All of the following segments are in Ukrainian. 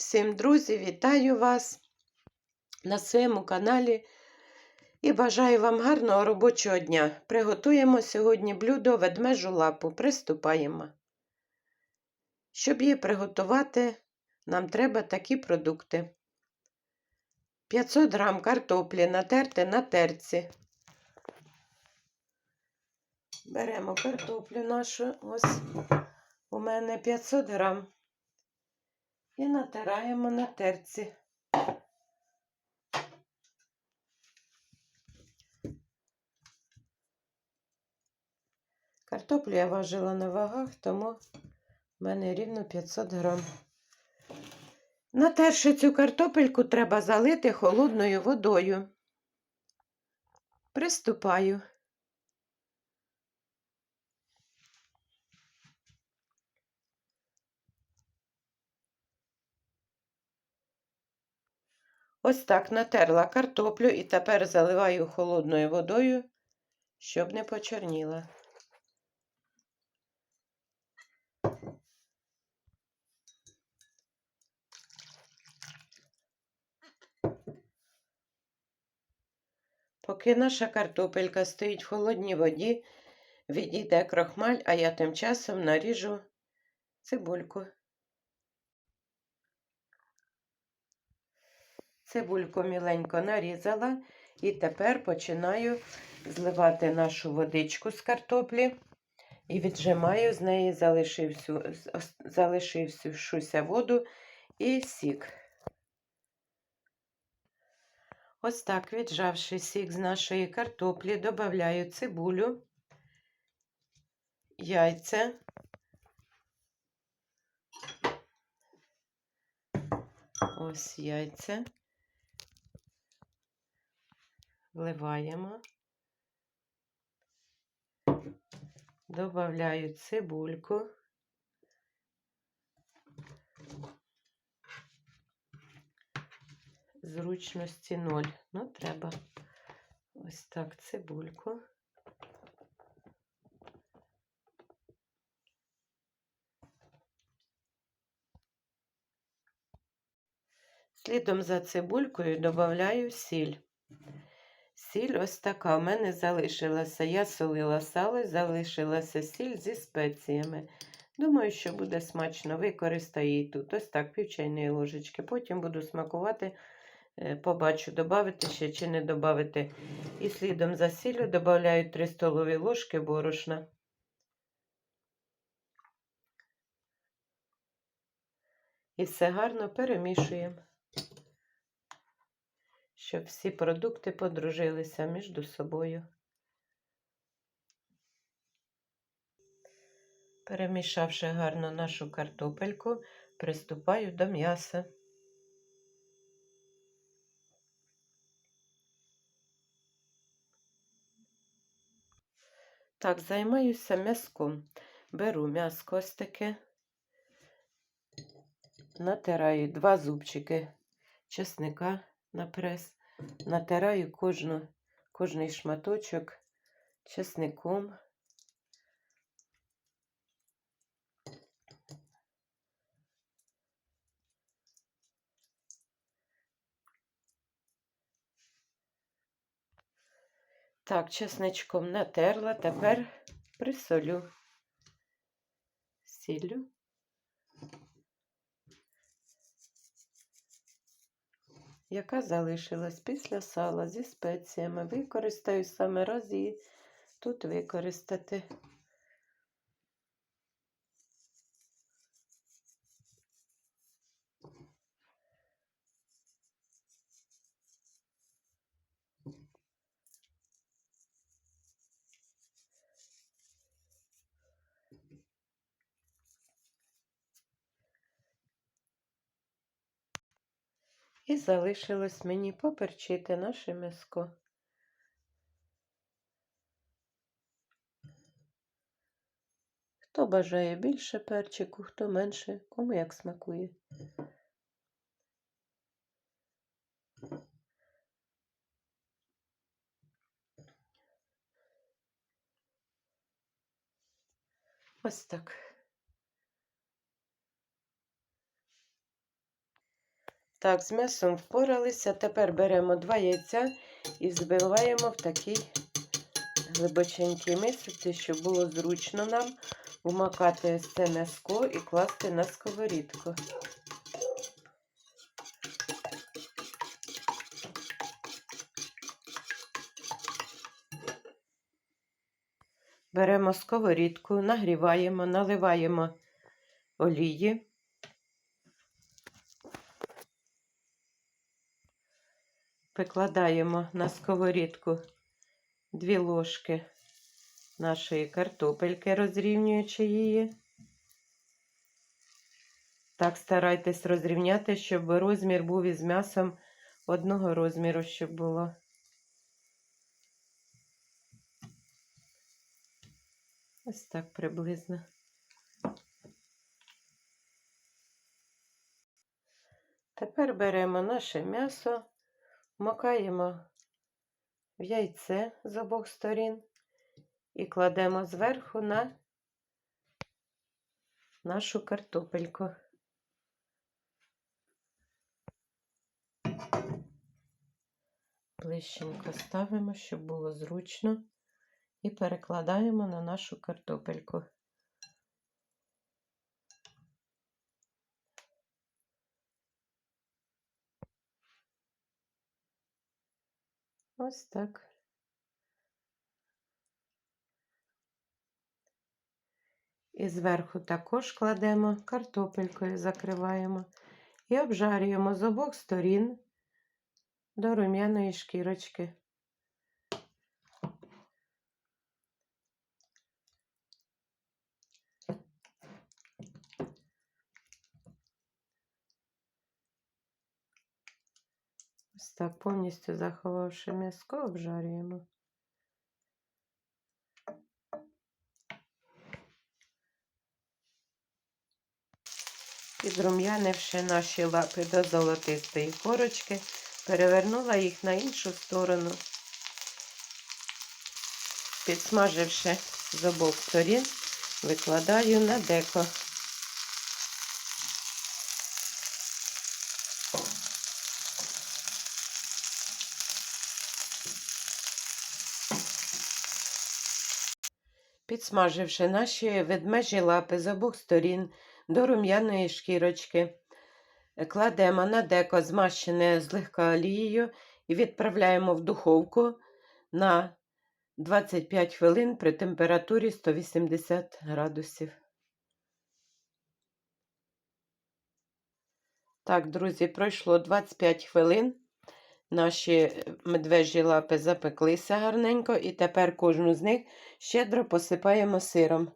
всім, друзі! Вітаю вас на своєму каналі і бажаю вам гарного робочого дня. Приготуємо сьогодні блюдо ведмежу лапу. Приступаємо. Щоб її приготувати, нам треба такі продукти: 500 грам картоплі натерти на терці. Беремо картоплю нашу, ось у мене 500 грам. І натираємо на терці. Картоплю я важила на вагах, тому в мене рівно 500 грам. Натерши цю картопельку треба залити холодною водою. Приступаю. Ось так натерла картоплю і тепер заливаю холодною водою, щоб не почорніла. Поки наша картопелька стоїть в холодній воді, відійде крохмаль, а я тим часом наріжу цибульку. Цибульку міленько нарізала і тепер починаю зливати нашу водичку з картоплі і віджимаю з неї залишившуся воду і сік. Ось так, віджавши сік з нашої картоплі, додаю цибулю, яйця. Ось яйця. Вливаємо, добавляю цибульку. Зручності ноль. Ну, треба ось так цибульку. Слідом за цибулькою додаю сіль. Ось така у мене залишилася. Я солила сало, залишилася сіль зі спеціями. Думаю, що буде смачно, використаю її тут. Ось так, пів чайної ложечки. Потім буду смакувати, е, побачу, додати ще чи не додати. І слідом за сіллю додаю 3 столові ложки борошна. І все гарно перемішуємо щоб всі продукти подружилися між собою. Перемішавши гарно нашу картопельку, приступаю до м'яса. Так, займаюся м'язком. Беру м'яско ось таке, натираю два зубчики чесника на прес натираю кожну, кожний шматочок чесником. Так, чесничком натерла, тепер присолю сіллю. Яка залишилась після сала зі спеціями. Використаю саме раз її тут використати. І залишилось мені поперчити наше м'яско. Хто бажає більше перчику, хто менше, кому як смакує. Ось так. Так, з м'ясом впоралися. Тепер беремо два яйця і збиваємо в такий глибоченький мисці, щоб було зручно нам умакати ось це м'яско і класти на сковорідку. Беремо сковорідку, нагріваємо, наливаємо олії. Викладаємо на сковорідку дві ложки нашої картопельки, розрівнюючи її. Так старайтесь розрівняти, щоб розмір був із м'ясом одного розміру, щоб було. Ось так приблизно. Тепер беремо наше м'ясо, макаємо в яйце з обох сторін і кладемо зверху на нашу картопельку. Ближченько ставимо, щоб було зручно, і перекладаємо на нашу картопельку. Ось так. І зверху також кладемо картопелькою, закриваємо і обжарюємо з обох сторін до рум'яної шкірочки. Ось так повністю заховавши м'яско, обжарюємо. Підрум'янивши наші лапи до золотистої корочки, перевернула їх на іншу сторону, підсмаживши з обох сторін, викладаю на деко. Підсмаживши наші ведмежі лапи з обох сторін до рум'яної шкірочки, кладемо на деко змащене злегка олією і відправляємо в духовку на 25 хвилин при температурі 180 градусів. Так, друзі, пройшло 25 хвилин. Наші медвежі лапи запеклися гарненько, і тепер кожну з них щедро посипаємо сиром.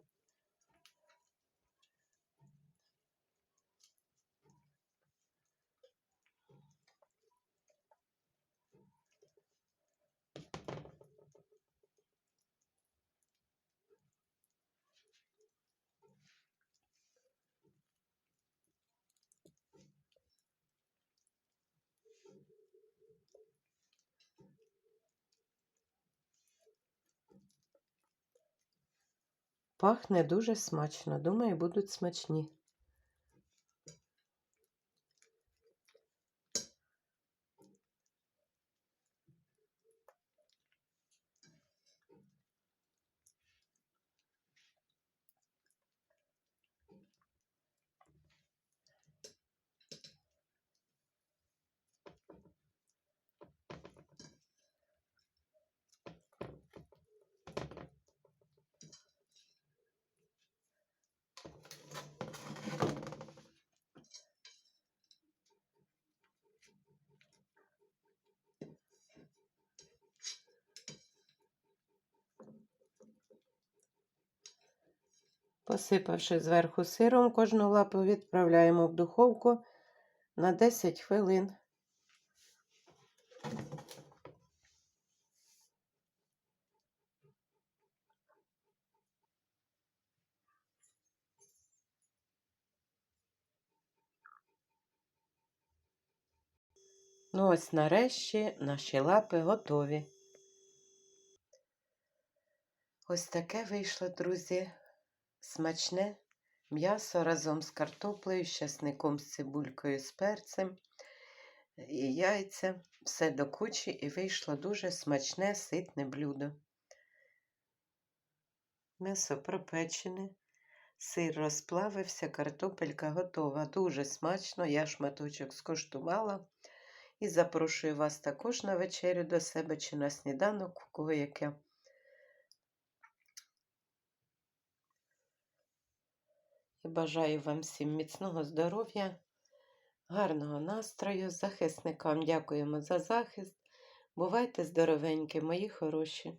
Пахне дуже смачно. Думаю, будуть смачні. Посипавши зверху сиром, кожну лапу відправляємо в духовку на 10 хвилин. Ну ось нарешті наші лапи готові. Ось таке вийшло, друзі, смачне м'ясо разом з картоплею, з часником, з цибулькою, з перцем. і яйця, все до кучі, і вийшло дуже смачне, ситне блюдо. М'ясо пропечене, сир розплавився, картопелька готова. Дуже смачно, я шматочок скуштувала. І запрошую вас також на вечерю до себе чи на сніданок, у кого яке. Бажаю вам всім міцного здоров'я, гарного настрою. Захисникам дякуємо за захист. Бувайте здоровенькі, мої хороші.